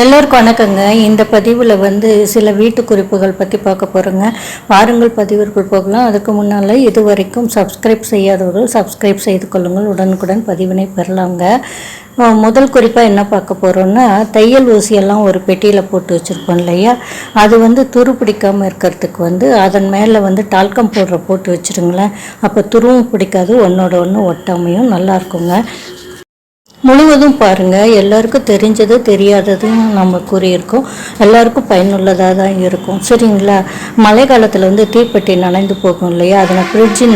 எல்லோருக்கும் வணக்கங்க. இந்த பதிவில் வந்து சில வீட்டு குறிப்புகள் பற்றி பார்க்க போகிறோங்க வாருங்கள் பதிவிற்குள் போகலாம். அதுக்கு முன்னால் இது வரைக்கும் சப்ஸ்கிரைப் செய்யாதவர்கள் சப்ஸ்கிரைப் செய்து கொள்ளுங்கள். உடனுக்குடன் பதிவினை பெறலாங்க. முதல் குறிப்பாக என்ன பார்க்க போகிறோன்னா தையல் ஊசியெல்லாம் ஒரு பெட்டியில் போட்டு வச்சுருப்போம் இல்லையா? அது வந்து துரு பிடிக்காமல் இருக்கிறதுக்கு வந்து அதன் மேலே வந்து டால்கம் பவுடரை போட்டு வச்சுருங்களேன். அப்போ துருவும் பிடிக்காது ஒன்றோட ஒன்று ஒட்டாமையும் நல்லா இருக்குங்க. முழுவதும் பாருங்கள் எல்லாருக்கும் தெரிஞ்சது தெரியாததும் நம்ம கூறியிருக்கோம். எல்லாருக்கும் பயனுள்ளதாக தான் இருக்கும். சரிங்களா? மழை காலத்தில் வந்து தீப்பெட்டி நனைந்து போகும் இல்லையா? அதை ஃப்ரிட்ஜின்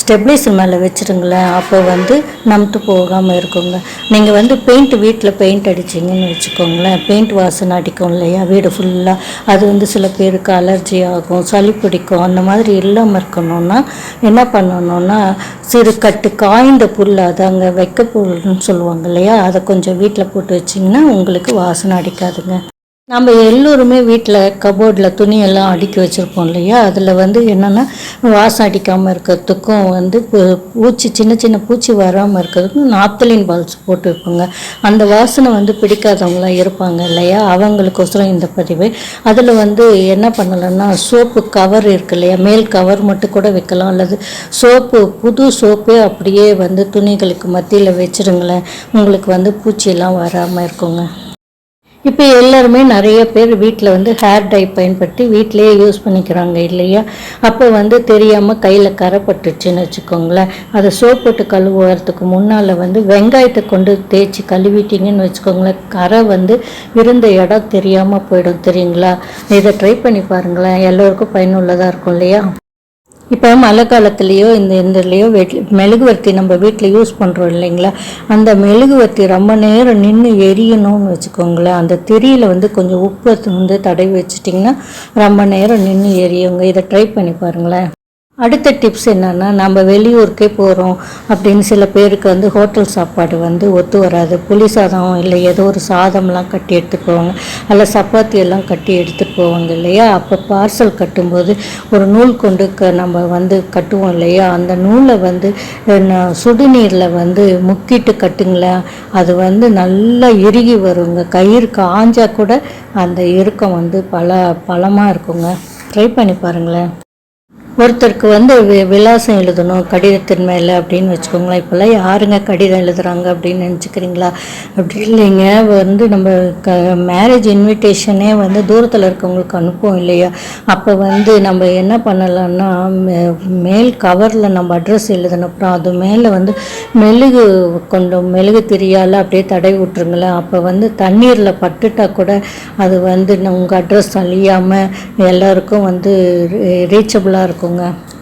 ஸ்டெப்லைசர் மேலே வச்சுருங்களேன். அப்போ வந்து நமுத்து போகாமல் இருக்குங்க. நீங்கள் வந்து பெயிண்ட் வீட்டில் பெயிண்ட் அடிச்சிங்கன்னு வச்சுக்கோங்களேன். பெயிண்ட் வாசனை அடிக்கும் இல்லையா? வீடு ஃபுல்லாக அது வந்து சில பேருக்கு அலர்ஜி ஆகும் சளி பிடிக்கும். அந்த மாதிரி இல்லாமல் இருக்கணும்னா என்ன பண்ணணும்னா சிறு கட்டு காய்ந்த புல் அதாங்க வைக்க புல்னு சொல்லுவாங்க. இல்லையா? அதை கொஞ்சம் வீட்டில் போட்டு வச்சிங்கன்னா உங்களுக்கு வாசனை அடிக்காதுங்க. நம்ம எல்லோருமே வீட்டில் கபோர்டில் துணியெல்லாம் அடுக்கி வச்சுருப்போம் இல்லையா? அதில் வந்து என்னென்னா வாசம் அடிக்காமல் இருக்கிறதுக்கும் வந்து பூ- பூச்சி சின்ன சின்ன பூச்சி வராமல் இருக்கிறதுக்கும் நாப்தலின் பால்ஸ் போட்டு வைப்போங்க. அந்த வாசனை வந்து பிடிக்காதவங்களாம் இருப்பாங்க இல்லையா? அவங்களுக்கோசரம் இந்த பதிவு. அதில் வந்து என்ன பண்ணலாம்னா சோப்பு கவர் இருக்கு இல்லையா? மேல் கவர் மட்டும் கூட வைக்கலாம். அல்லது சோப்பு புது சோப்பே அப்படியே வந்து துணிகளுக்கு மத்தியில் வச்சிருங்களேன். உங்களுக்கு வந்து பூச்சியெல்லாம் வராமல் இருக்குங்க. இப்போ எல்லாருமே நிறைய பேர் வீட்டில் வந்து ஹேர் டை பயன்படுத்தி வீட்டிலேயே யூஸ் பண்ணிக்கிறாங்க இல்லையா? அப்போ வந்து தெரியாமல் கையில் கரை பட்டுச்சுன்னு வச்சுக்கோங்களேன். அதை சோப் போட்டு கழுவுறதுக்கு முன்னால் வந்து வெங்காயத்தை கொண்டு தேய்ச்சி கழுவிட்டீங்கன்னு வச்சுக்கோங்களேன். கரை வந்து இருந்த இடம் தெரியாமல் போயிடும் தெரியுங்களா? இதை ட்ரை பண்ணி பாருங்களேன். எல்லோருக்கும் பயனுள்ளதாக இருக்கும் இல்லையா? இப்போ மழை காலத்துலேயோ இந்த இதுலேயோ மெழுகுவர்த்தி நம்ம வீட்டில் யூஸ் பண்ணுறோம் இல்லைங்களா? அந்த மெழுகுவர்த்தி ரொம்ப நேரம் நின்று எரியணும்னு வச்சுக்கோங்களேன். அந்த திரியில் வந்து கொஞ்சம் உப்பு வந்து தடவி வச்சிட்டிங்கன்னா ரொம்ப நேரம் நின்று எரியுங்க. இதை ட்ரை பண்ணி பாருங்களேன். அடுத்த டிப்ஸ் என்னென்னா நம்ம வெளியூருக்கே போகிறோம் அப்படின்னு சில பேருக்கு வந்து ஹோட்டல் சாப்பாடு வந்து ஒத்து வராது. புளி சாதம் இல்லை ஏதோ ஒரு சாதம்லாம் கட்டி எடுத்துட்டு போவாங்க. அல்ல சப்பாத்தி எல்லாம் கட்டி எடுத்துகிட்டு போவாங்க இல்லையா? அப்போ பார்சல் கட்டும்போது ஒரு நூல் கொண்டு க நம்ம வந்து கட்டுவோம் இல்லையா? அந்த நூலை வந்து சுடுநீரில் வந்து முக்கிட்டு கட்டுங்களேன். அது வந்து நல்லா இறுகி வருங்க. கயிறு காஞ்சால் கூட அந்த இறுக்கம் வந்து பல பலமாக இருக்குங்க. ட்ரை பண்ணி பாருங்களேன். ஒருத்தருக்கு வந்து விலாசம் எழுதணும் கடிதத்தின் மேலே அப்படின்னு வச்சுக்கோங்களேன். இப்போல்லாம் யாருங்க கடிதம் எழுதுகிறாங்க அப்படின்னு நினச்சிக்கிறீங்களா? அப்படி இல்லைங்க. வந்து நம்ம க மேரேஜ் இன்விடேஷனே வந்து தூரத்தில் இருக்கவங்களுக்கு அனுப்புவோம் இல்லையா? அப்போ வந்து நம்ம என்ன பண்ணலாம்னா மே- மேல் கவரில் நம்ம அட்ரஸ் எழுதினப்புறம் அது மேலே வந்து மெழுகு கொண்டு மெழுகு திரியால் அப்படியே தடை விட்ருங்களேன் அப்போ வந்து தண்ணீரில் பட்டுட்டா கூட அது வந்து உங்கள் அட்ரஸ் அழியாமல் எல்லாருக்கும் வந்து ரீச்சபிளாக வச்சுக்கோங்க.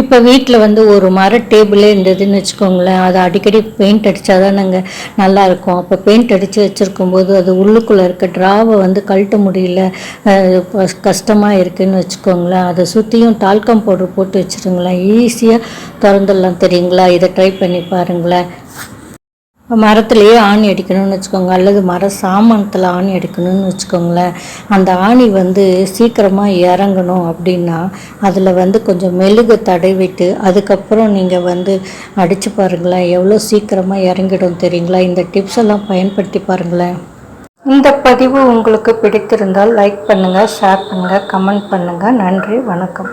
இப்போ வீட்டில் வந்து ஒரு மர டேபிளே இருந்ததுன்னு வச்சுக்கோங்களேன். அதை அடிக்கடி பெயிண்ட் அடித்தா தான் நாங்கள் நல்லா இருக்கும் அப்போ பெயிண்ட் அடித்து வச்சுருக்கும் போது அது உள்ளுக்குள்ளே இருக்க ட்ராவை வந்து கழட்ட முடியல. கஷ்டமாக இருக்குன்னு வச்சுக்கோங்களேன். அதை சுற்றியும் டால்கம் பவுடர் போட்டு வச்சுருங்களேன். ஈஸியாக திறந்துடலாம் தெரியுங்களா? இதை ட்ரை பண்ணி பாருங்களேன். மரத்துலேயே ஆணி அடிக்கணும்னு வச்சுக்கோங்க அல்லது மர சாமானத்தில் ஆணி அடிக்கணும்னு வச்சுக்கோங்களேன். அந்த ஆணி வந்து சீக்கிரமாக இறங்கணும் அப்படின்னா அதில் வந்து கொஞ்சம் மெழுகு தடவிட்டு அதுக்கப்புறம் நீங்கள் வந்து அடித்து பாருங்களேன் எவ்வளோ சீக்கிரமாக இறங்கிடும் தெரியுங்களா? இந்த டிப்ஸ் எல்லாம் பயன்படுத்தி பாருங்களேன். இந்த பதிவு உங்களுக்கு பிடித்திருந்தால் லைக் பண்ணுங்கள் ஷேர் பண்ணுங்கள் கமெண்ட் பண்ணுங்கள் நன்றி வணக்கம்.